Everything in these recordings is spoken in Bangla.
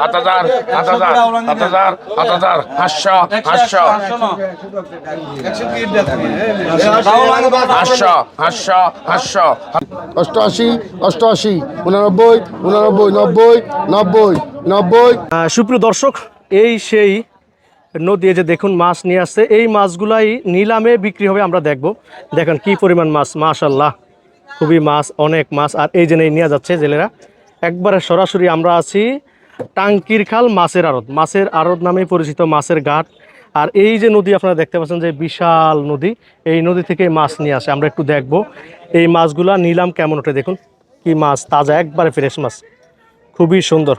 সাত হাজার সাত হাজার সাত হাজার সাত হাজার পাঁচশো পাঁচশো পাঁচশো পাঁচশো পাঁচশো অষ্টআশি অষ্টআশি উনানব্বই উনানব্বই নব্বই নব্বই নব্বই। সুপ্রিয় দর্শক এই সেই নদী যে দেখুন মাছ নিয়ে আসছে। এই মাছগুলাই নিলামে বিক্রি হবে আমরা দেখব। দেখেন কি পরিমাণ মাছ মাশাল্লাহ খুবই মাছ অনেক মাছ। আর এই যে নিয়ে যাচ্ছে জেলেরা একবারে সরাসরি আমরা আছি টাঙ্কির খাল মাছের আড়ত। মাছের আড়ত নামে পরিচিত মাছের ঘাট। আর এই যে নদী আপনারা দেখতে পাচ্ছেন যে বিশাল নদী, এই নদী থেকে মাছ নিয়ে আসে। আমরা একটু দেখব এই মাছগুলা নিলাম কেমন ওঠে। দেখুন কি মাছ, তাজা, একবারে ফ্রেশ মাছ। খুবই সুন্দর।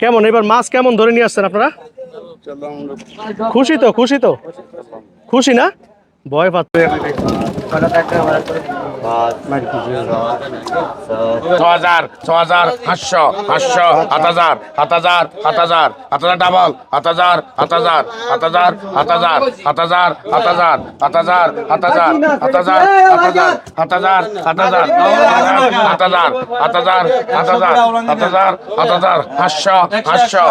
কেমন? এবার মাছ কেমন ধরে নিয়ে আসছেন আপনারা? খুশি তো খুশি তো। খুশি না? ভয় পাচ্ছে ছ হাজার ছ হাজার পাঁচশো পাঁচশো সাত হাজার সাত হাজার সাত হাজার সাত হাজার ডাবল সাত হাজার সাত হাজার সাত হাজার সাত হাজার সাত হাজার সাত হাজার সাত হাজার সাত হাজার সাত হাজার সাত হাজার সাত হাজার সাত হাজার সাত হাজার সাত হাজার সাত হাজার সাত হাজার পাঁচশো পাঁচশো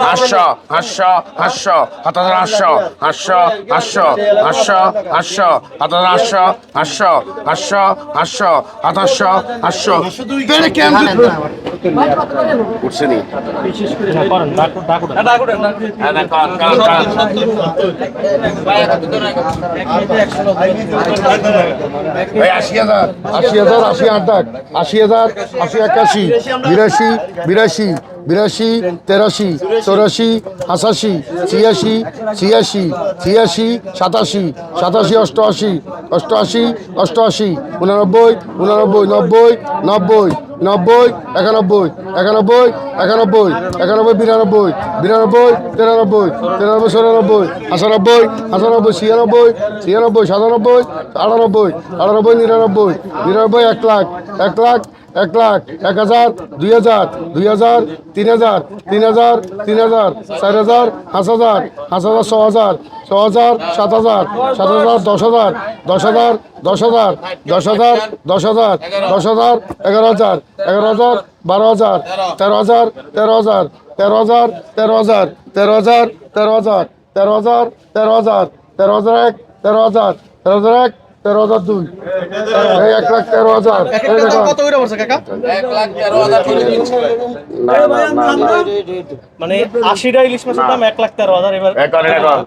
পাঁচশো পাঁচশো পাঁচশো সাত হাজার আটশো আটশো আটশো আটশো আটশো সাত হাজার আটশো আটশো আটশো আটশো সাতাশশো আটশো উঠছে নি করেন ডাকুন ডাকুন এই আশি হাজার আশি হাজার আশি আট আশি হাজার আশি একাশি বিরাশি বিরাশি বিরাশি, তেরাশি, চৌরাশি, আশাশি, ছিয়াশি ছিয়াশি ছিয়াশি, সাতাশি সাতাশি, অষ্টআশি অষ্টআশি অষ্টআশি, উনানব্বই উনানব্বই, নব্বই নব্বই। নব্বই, একানব্বই একানব্বই একানব্বই একানব্বই, বিরানব্বই বিরানব্বই, তিরানব্বই তিরানব্বই, চৌরানব্বই, আটানব্বই আটানব্বই, ছিয়ানব্বই ছিয়ানব্বই, সাতানব্বই, আটানব্বই আটানব্বই, নিরানব্বই নিরানব্বই, এক লাখ এক লাখ এক লাখ, এক হাজার, দুই হাজার দুই হাজার, তিন হাজার তিন হাজার তিন হাজার, চার হাজার, পাঁচ হাজার পাঁচ হাজার, ছ হাজার ছ হাজার, সাত হাজার সাত হাজার, দশ হাজার দশ হাজার দশ হাজার দশ হাজার দশ হাজার দশ হাজার এগারো হাজার এগারো হাজার বারো হাজার তেরো হাজার তেরো হাজার তেরো হাজার তেরো হাজার তেরো হাজার তেরো হাজার তেরো হাজার তেরো হাজার তেরো হাজার এক তেরো হাজার তেরো হাজার এক তেরো হাজার দুই এই এক লাখ তেরো হাজার মানে আশিটা ইলিশ মাছের দাম এক লাখ তেরো হাজার এবার এখন এখন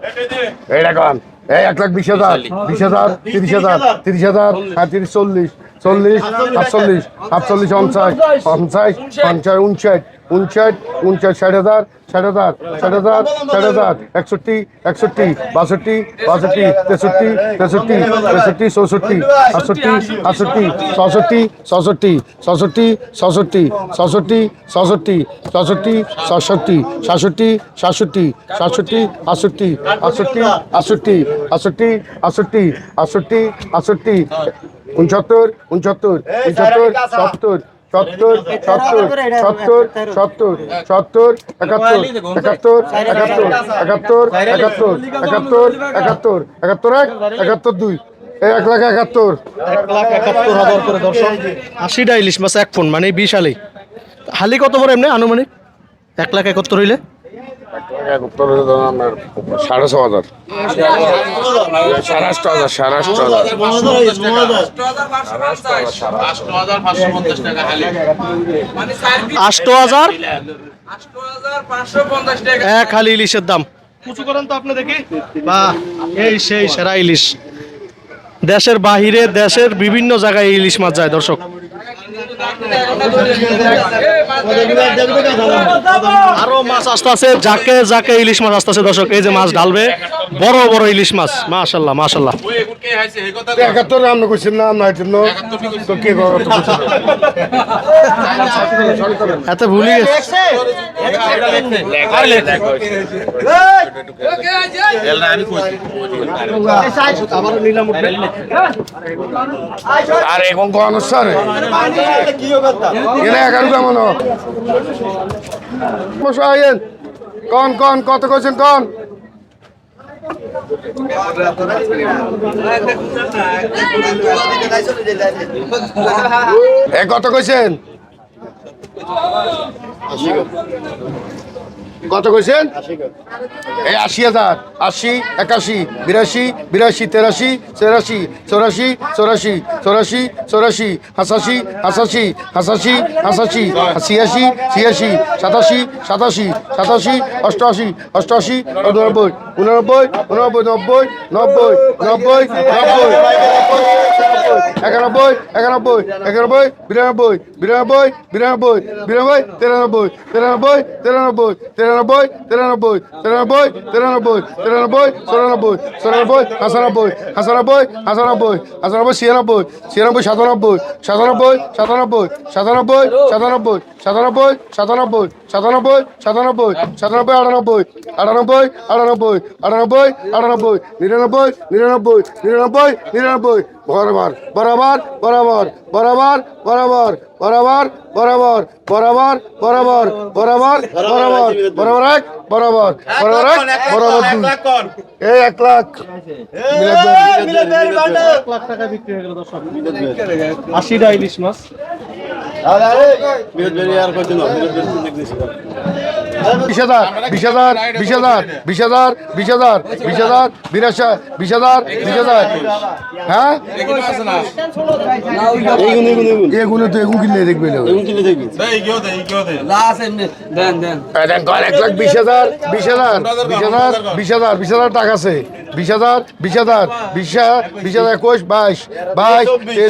এই এখন এই এক লাখ বিশ হাজার বিশ হাজার তিরিশ হাজার। তিরিশ হাজার হ্যাঁ তিরিশ চল্লিশ। চল্লিশ আটচল্লিশ আটচল্লিশ পঞ্চাশ পঞ্চাশ পঞ্চাশ উনষাট উনষাট উনষাট ষাট হাজার ষাট হাজার ষাট হাজার ষাট হাজার একষট্টি একষট্টি বাষট্টি বাষট্টি তেষট্টি তেষট্টি তেষট্টি চৌষট্টি আটষট্টি আটষট্টি ছষট্টি ছষট্টি ছষট্টি ছষট্টি ছষট্টি ছষট্টি ছষট্টি ছষট্টি সাতষট্টি সাতষট্টি সাতষট্টি আটষট্টি আটষট্টি আটষট্টি আটষট্টি আটষট্টি আটষট্টি আটষট্টি উনসত্তর উনসত্তর উনসত্তর সত্তর সত্তর সত্তর সত্তর সত্তর সত্তর একাত্তর একাত্তর একাত্তর একাত্তর একাত্তর একাত্তর একাত্তর একাত্তর এক একাত্তর দুই এক লাখ একাত্তর। এক লাখ একাত্তর হাজার করে দর্শক। আশিটা ইলিশ মাছ এক ফোন মানে বিশ হালি হালি কত বড় এমনি আনুমানিক? এক লাখ একাত্তর হইলে? উত্তর সাড়ে ছ হাজার। সাড়ে আষ্ট হাজার সাড়ে আষ্ট হাজার। আষ্ট হাজার? এক হালি ইলিশের দাম। উঁচু করেন তো আপনি দেখি বাহ এই সেই সেরা ইলিশ। দেশের বাহিরে দেশের বিভিন্ন জায়গায় ইলিশ মাছ যায় দর্শক। আরও মাছ আসতে আছে যাকে যাকে ইলিশ মাছ আসতে আছে দর্শক এই যে মাছ ঢালবে বড় বড় ইলিশ মাছ মাশাল্লাহ মাশাল্লাহ। একাত্তর রান্না করছেন না আপনার জন্য তো কে করো এত ভুলি গেছে। আর এখন কোন এনে এগারো কেমন মশাইন কন কন, কত করছেন কন? এ কত কইছেন? কত কইছেন? এই আশি হাজার। আশি একাশি বিরাশি বিরাশি তেরাশি তেরাশি চৌরাশি চৌরাশি চৌরাশি চৌরাশি হাসাশি হাসাশি হাসাশি হাসাশি ছিয়াশি ছিয়াশি সাতাশি সাতাশি সাতাশি অষ্টআশি অষ্টআশি উননব্বই উননব্বই উননব্বই নব্বই নব্বই নব্বই নব্বই একানব্বই একানব্বই একানব্বই বিরানব্বই বিরানব্বই বিরানব্বই বিরানব্বই তিরানব্বই তিরানব্বই তিরানব্বই তিরানব্বই তিরানব্বই তিরানব্বই তিরানব্বই তিরানব্বই চৌরানব্বই চৌরানব্বই হাসানব্বই হাসানব্বই হাসানব্বই হাসানব্বই ছিয়ানব্বই ছিয়ানব্বই সাতানব্বই সাতানব্বই সাতানব্বই সাতানব্বই সাতানব্বই সাতানব্বই সাতানব্বই সাতানব্বই সাতানব্বই সাতানব্বই আটানব্বই আটানব্বই আটানব্বই আটানব্বই আটানব্বই নিরানব্বই নিরানব্বই নিরানব্বই নিরানব্বই বরাবর বরাবর বরাবর বরাবর বরাবর বরাবর বরাবর বরাবর বরাবর বরাবর বরাবর বরাবর এক বরাবর বরাবর এক বরাবর দুই এই এক লাখ এক লাখ টাকা বিক্রি হয়ে গেল দর্শক আশিটা ইলিশ মাছ বিশ হাজার বিশ হাজার বিশ হাজার বিশ হাজার বিশ হাজার বিশ হাজার বিরাশা বিশ হাজার বিশ হাজার হ্যাঁ এগুলো তো এগুলো কিনলে দেখবে না এই দেন কর, এক লাখ বিশ হাজার বিশ হাজার বিশ হাজার বিশ হাজার বিশ হাজার টাকা আছে বিশ হাজার বিশ হাজার বিশ বিশ হাজার একুশ বাইশ বাইশ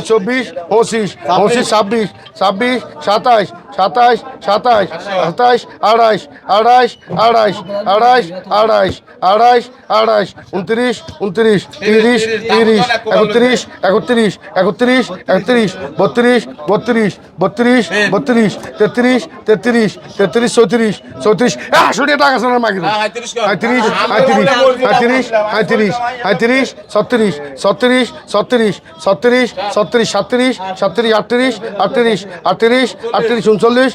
চব্বিশ পঁচিশ পঁচিশ ছাব্বিশ ছাব্বিশ সাতাইশ সাতাইশ সাতাইশ সাতাইশ আড়াইশ আড়াইশ আড়াইশ আড়াইশ আড়াইশ আড়াইশ আড়াইশ উনত্রিশ উনত্রিশ তিরিশ তিরিশ একত্রিশ একত্রিশ একত্রিশ একত্রিশ বত্রিশ বত্রিশ বত্রিশ বত্রিশ তেত্রিশ তেত্রিশ তেত্রিশ চৌত্রিশ চৌত্রিশ। আটশো টাকা আছে না মাগির আঁত্রিশ আঁত্রিশ আঁত্রিশ আঁত্রিশ আঁত্রিশ ছত্রিশ ছত্রিশ ছত্রিশ ছত্রিশ ছত্রিশ সাতত্রিশ সাতত্রিশ আটত্রিশ আটত্রিশ আটত্রিশ আটত্রিশ উনচল্লিশ উনচল্লিশ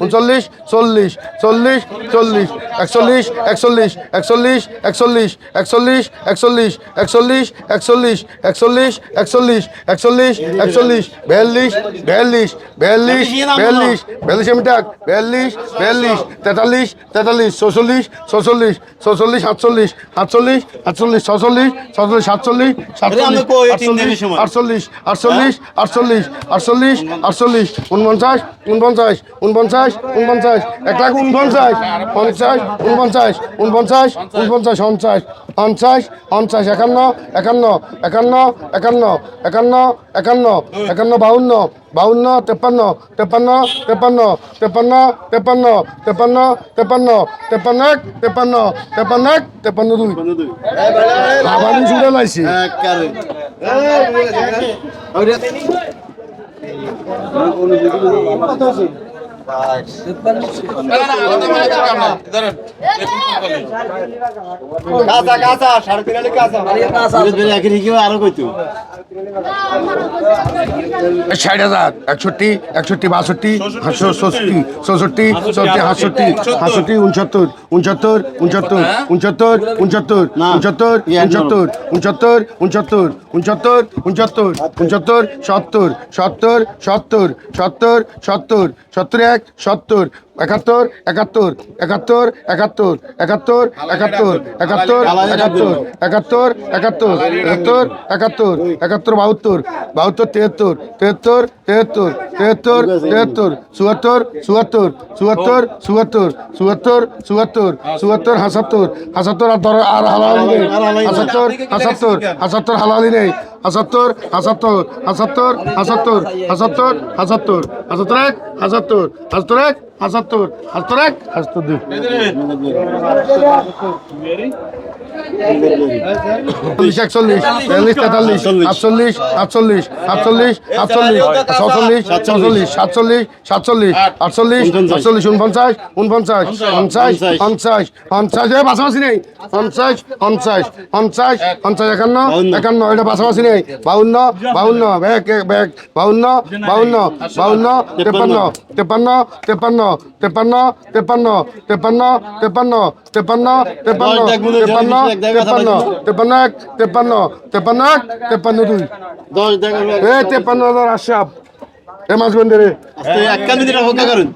উনচল্লিশ চল্লিশ চল্লিশ চল্লিশ একচল্লিশ একচল্লিশ একচল্লিশ একচল্লিশ একচল্লিশ একচল্লিশ একচল্লিশ একচল্লিশ একচল্লিশ একচল্লিশ একচল্লিশ একচল্লিশ বিয়াল্লিশ বিয়াল্লিশ বিয়াল্লিশ বিয়াল্লিশ বিয়াল্লিশ আমি ডাক বিয়াল্লিশ বিয়াল্লিশ তেতাল্লিশ তেতাল্লিশ চৌচল্লিশ চৌচল্লিশ চৌচল্লিশ সাতচল্লিশ সাতচল্লিশ আটচল্লিশ ছচল্লিশ ছচল্লিশ সাতচল্লিশ সাতচল্লিশ আটচল্লিশ আটচল্লিশ আটচল্লিশ আটচল্লিশ আটচল্লিশ উনপঞ্চাশ উনপঞ্চাশ উনপঞ্চাশ উনপঞ্চাশ এক লাখ উনপঞ্চাশ পঞ্চাশ উনপঞ্চাশ উনপঞ্চাশ উনপঞ্চাশ পঞ্চাশ পঞ্চাশ পঞ্চাশ একান্ন একান্ন একান্ন একান্ন একান্ন একান্ন একান্ন বাউন্ন বাউন্ন তেপান্ন তেপান্ন তেপান্ন তেপান্ন তেপান্ন তেপান্ন তেপান্ন তেপান্ন এক তেপান্ন তেপান্ন এক তেপান্ন দুই। আবার জুড়ে লাইছি। কত আছে ষাট হাজার একষট্টি একষট্টি বাষট্টি ষষ্টি চৌষট্টি চৌষট্টি হাঁষট্টি হাঁষট্টি উনসত্তর উনসত্তর উনসত্তর উনসত্তর উনসত্তর উনসত্তর উনসত্তর উনসত্তর উনসত্তর উনসত্তর উনসত্তর উনসত্তর সত্তর সত্তর সত্তর সত্তর সত্তর সত্তর এক সত্তর। একাত্তর একাত্তর একাত্তর একাত্তর একাত্তর একাত্তর একাত্তর একাত্তর একাত্তর একাত্তর একাত্তর একাত্তর একাত্তর বাহাত্তর বাহাত্তর তেহাত্তর তেহাত্তর তেহাত্তর তেহাত্তর তেহাত্তর চুয়াত্তর চুয়াত্তর চুয়াত্তর চুয়াত্তর চুয়াত্তর চুয়াত্তর চুয়াত্তর হাসাত্তর হাসাত্তর আর ধর আর হালালি নেই হাসাত্তর হাসাত্তর হাসাত্তর হালালি নেই হাসাত্তর হাসাত্তর হাসাত্তর হাসাত্তর হাসাত্তর হাসাত্তর হাসাত্তর এক হাসাত্তর এক আসাত্তর আসাত্তর এক আসাত্তর দুই চল্লিশ একচল্লিশ বিয়াল্লিশ তেতাল্লিশ আটচল্লিশ আটচল্লিশ আটচল্লিশ আটচল্লিশ ছচল্লিশ চৌচল্লিশ সাতচল্লিশ সাতচল্লিশ আটচল্লিশ আটচল্লিশ উনপঞ্চাশ উনপঞ্চাশ পঞ্চাশ পঞ্চাশ পঞ্চাশ এ পাশাপাশি নেই পঞ্চাশ পঞ্চাশ পঞ্চাশ পঞ্চাশ একান্ন একান্ন এটা পাশাপাশি নেই বাউন্ন বাউন্ন ব্যাগ ব্যাগ বাউন্ন বাউন্ন বাউন্ন তেপান্ন তেপান্ন তেপান্ন তেপান্ন তেপান্ন তেপান্ন তেপান্ন তেপান্ন তেপান্ন তেপান্ন তেপান্ন তেপান্ন এক তেপান্ন তেপান্ন এক তেপান্ন দুই। দশ এ তেপান্ন হাজার আশাপ এ মাছ বন্ধে রে এক দিন হোক করুন।